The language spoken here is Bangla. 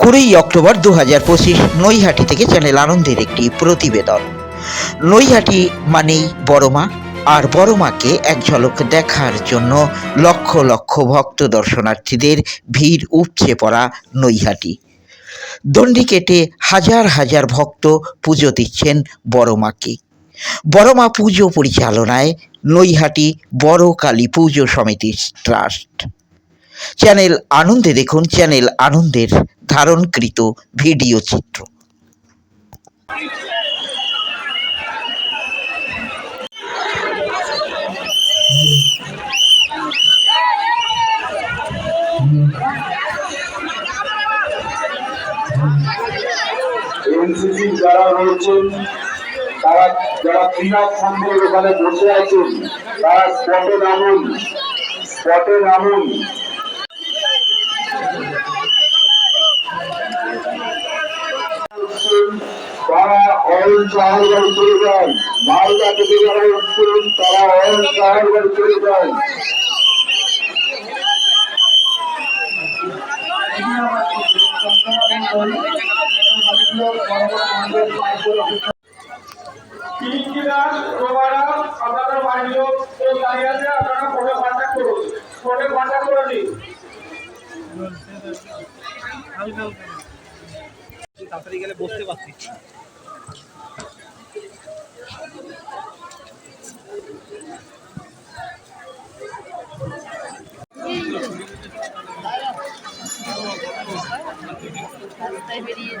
কুড়ি অক্টোবর দু হাজার পঁচিশ নৈহাটি থেকে চ্যানেল আনন্দের একটি প্রতিবেদন। নৈহাটি মানেই বড়মা আর বড়মাকে এক ঝলক দেখার জন্য লক্ষ লক্ষ ভক্ত দর্শনার্থীদের ভিড় উপচে পড়া নৈহাটি। দণ্ডি কেটে হাজার হাজার ভক্ত পুজো দিচ্ছেন বড়মাকে বড়মা পুজো পরিচালনায় নৈহাটি বড় কালী পুজো সমিতির ট্রাস্ট। চ্যানেল আনন্দে দেখুন চ্যানেল আনন্দের ধারণকৃত ভিডিও চিত্র। তারা যারা ক্রীড়া ওখানে বসে আছেন, তারা স্পটে নামুন স্পটে নামুন। তারা অয়েল বাড়ি চলে যান। মালদা থেকে যারা এসছেন তারা অয়েল বাড়ি চলে যান। করে নিন তাড়াতাড়ি গেলে বসতে পারছি। রাস্তায় বেরিয়ে